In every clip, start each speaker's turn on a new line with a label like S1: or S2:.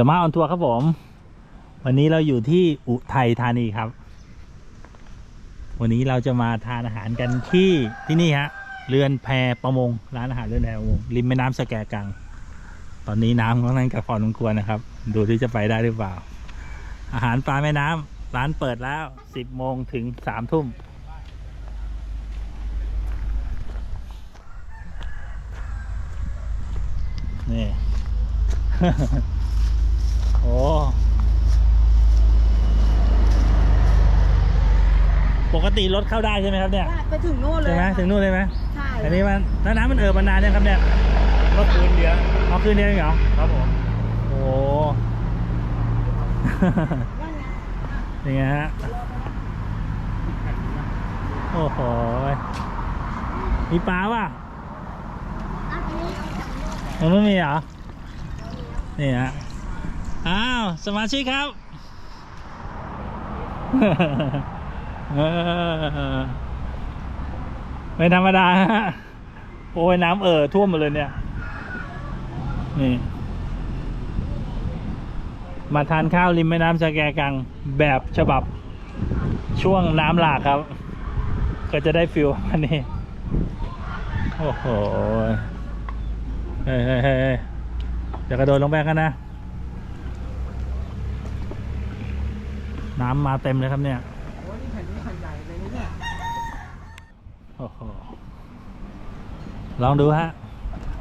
S1: สมาร์ออนทัวร์ครับผม วันนี้เราอยู่ที่อุทัยธานีครับ วันนี้เราจะมาทานอาหารกันที่ที่นี่ฮะเรือนแพประมงร้านอาหารเรือนแพประมงริมแม่น้ำสแกกัง ตอนนี้น้ำค่อนข้างจะพอสมควรนะครับ ดูที่จะไปได้หรือเปล่า อาหารปลาแม่น้ำร้านเปิดแล้ว10โมงถึง3ทุ่มนี่ อ้ปกติรถเข้าได้ใช่ไหมครับเนี่ย
S2: ไปถึงโน่นเลย
S1: ใช่ไหม
S2: ค่ะ
S1: ถึงนู่นเลยไหม
S2: ใช่
S1: อันนี้มันแล้วน้ำมันเอ่อมานานยังครับเนี่ย
S3: เมื่อคืนเดียว
S1: เอาคืนเดียวเองเหรอ
S3: ครับผม
S1: โอ้
S2: นั่นไง
S1: ยังไงฮะโอ้โหมีปลาป่ะ
S2: อันนี้
S1: มันไม่มีเหรอนี่ฮะ อ้าวสมาชิกครับไม่ธรรมดาฮะโอ้ยน้ำเอ่อท่วมมดเลยเนี่ย นี่ มาทานข้าวริมแม่น้ำสะแกกังแบบฉบับช่วงน้ำหลากครับ ก็จะได้ฟิลอันนี้ โอ้โห เฮ้ยเฮ้ยเฮ้ยเฮ้ยเดี๋ยวกระโดดลงไปกันนะ น้ำมาเต็มเลยครับเนี่ย
S2: โอ้นี่แผ่นนี้แผ่นใหญ่เลยเนี่ย
S1: โอ้โหลองดูฮะ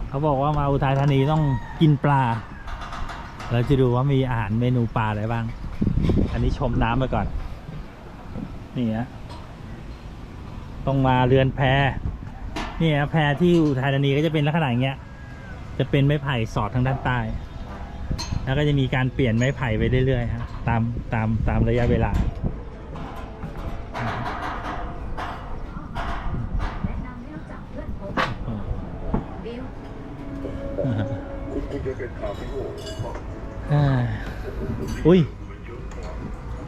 S1: เขาบอกว่ามาอุทัยธานีต้องกินปลา เราจะดูว่ามีอาหารเมนูปลาอะไรบ้าง อันนี้ชมน้ำไปก่อน นี่ฮะต้องมาเรือนแพนี่ฮะแพที่อุทัยธานีก็จะเป็นลักษณะอย่างเงี้ย จะเป็นไม้ไผ่สอดทางด้านใต้ แล้วก็จะมีการเปลี่ยนไม้ไผ่ไปเรื่อยๆฮะ ตามตามตามระยะเวลาอ่าอุ้ย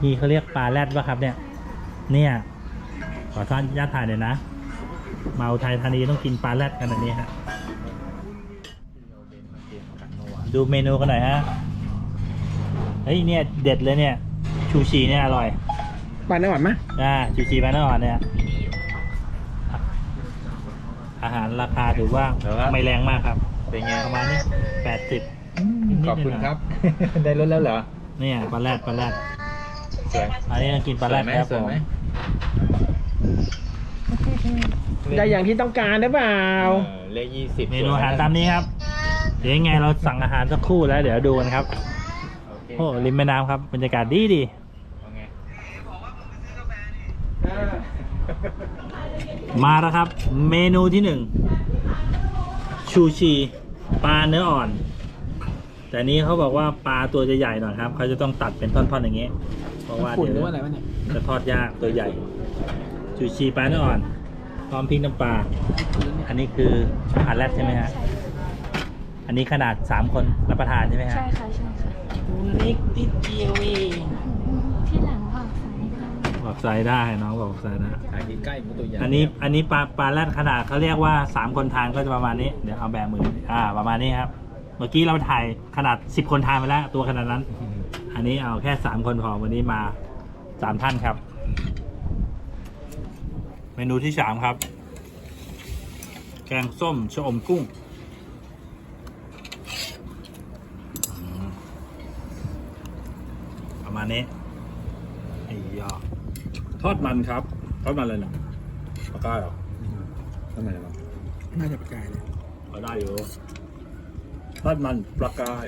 S1: นี่เขาเรียกปลาแรดป่ะครับเนี่ย เนี่ย ขอทานญาตถ่ายหน่อยนะมาอุทัยธานีต้องกินปลาแรดกันแบบนี้ฮะ ดูเมนูกันหน่อยฮะ เฮ้ยเนี่ยเด็ดเลยเนี่ย ชูชีเนี่ยอร่อย
S2: ปลาเนื้อหวานไหม
S1: อ่าชูชีปลาเนื้ออ่อนเนี่ย อาหารราคาถือว่าไม่แรงมากครับ
S3: เป็นไง
S1: ประมาณนี้แปดสิบ
S3: ขอบคุณครับ ได้รถแล้วเหรอ
S1: เนี่ยปลาแรดปลาแรด
S3: สวย
S1: อันนี้ต้องกินปลาแรด
S3: สวยไหม
S1: ครับ
S3: ส
S1: ผ
S3: วย
S1: ม
S3: ไหม
S2: ได้อย่างที่ต้องการหรือเปล่า
S3: เออเลขยี่สิบ
S1: เมนูอาหารตามนี้ครับ เดี๋ยวยังไงเราสั่งอาหารสักครู่แล้ว เดี๋ยวดูกันครับ
S3: โอเค
S1: โอ้ริมแม่น้ำครับบรรยากาศดีดี
S3: เอาไง
S1: มาแล้วครับ เมนูที่หนึ่งชูชีปลาเนื้ออ่อน แต่อันนี้เขาบอกว่าปลาตัวจะใหญ่หน่อยครับเขาจะต้องตัดเป็นท่อนๆอย่างเงี้ยเพราะว่า
S2: ฝุ่น
S1: เดี๋ยว
S2: หรือว่าอะไรวะเนี่ย
S1: จะทอดยากตัวใหญ่ชูชีปลาเนื้ออ่อนพร้อมพริกน้ำปลาอันนี้คืออาหารแรกใช่ไหมฮะอันนี้ขนาดสามคนรับประทานใช่ไหมฮะ
S4: ใช่ค่ะใช่ ค่ะ
S2: ตัวเล็กนิดเดียวเอง
S4: ที่หลังออกสายได้
S1: บอกใส่ได้น้องบอกใส่ได้
S3: ถ่ายใกล้ๆมันตัวใหญ่
S1: อันนี้อันนี้ปลาปลาแรดขนาดเขาเรียกว่าสามคนทานก็จะประมาณนี้ เดี๋ยวเอาแบมืออ่าประมาณนี้ครับ เมื่อกี้เราถ่ายขนาดสิบคนทานไปแล้ว ตัวขนาดนั้น อันนี้เอาแค่สามคนพอวันนี้มาสามท่านครับ เมนูที่สามครับ แกงส้มชะอมกุ้งอืมประ มาณนี้ไอ้ยอทอดมันครับ ทอดมันเลยเหรอปลากายเหรอทำไมเหรอ
S2: น่าจะประกายเลย
S1: ก็ได้อยู่ทอดมันปลากาย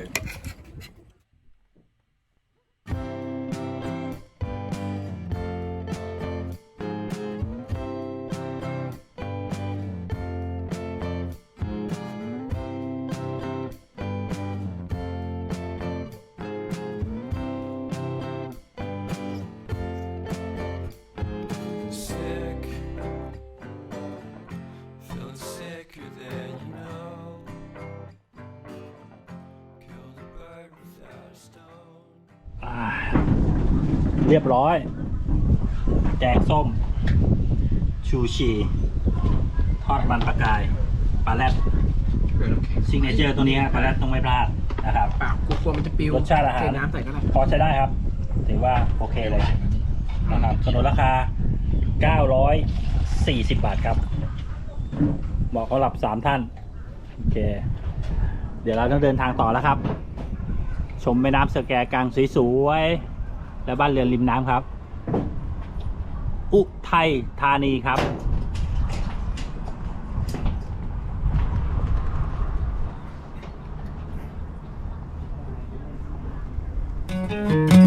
S1: เรียบร้อย แกงส้ม ชูชีทอดมันปลากายปลาแรด
S2: เดี๋ยวน้ำแข็ง
S1: ซิงเนเจอร์ตัวนี้ฮะปลาแรดต้องไม่พลาดนะครับ
S2: เปล่ากูกลัวมันจะปิว
S1: รสชาติอาหาร
S2: เทน้ำใส่ก็ได้
S1: พอใช้ได้ครับ ถือว่าโอเคเลยนะครับสนุนราคา 940 บาทครับเหมาะสำหรับ 3 ท่าน โอเค เดี๋ยวเราต้องเดินทางต่อแล้วครับ ชมแม่น้ำสแกกลางสวยๆ และบ้านเรือนริมน้ำครับ อุทัยธานีครับ Thank you.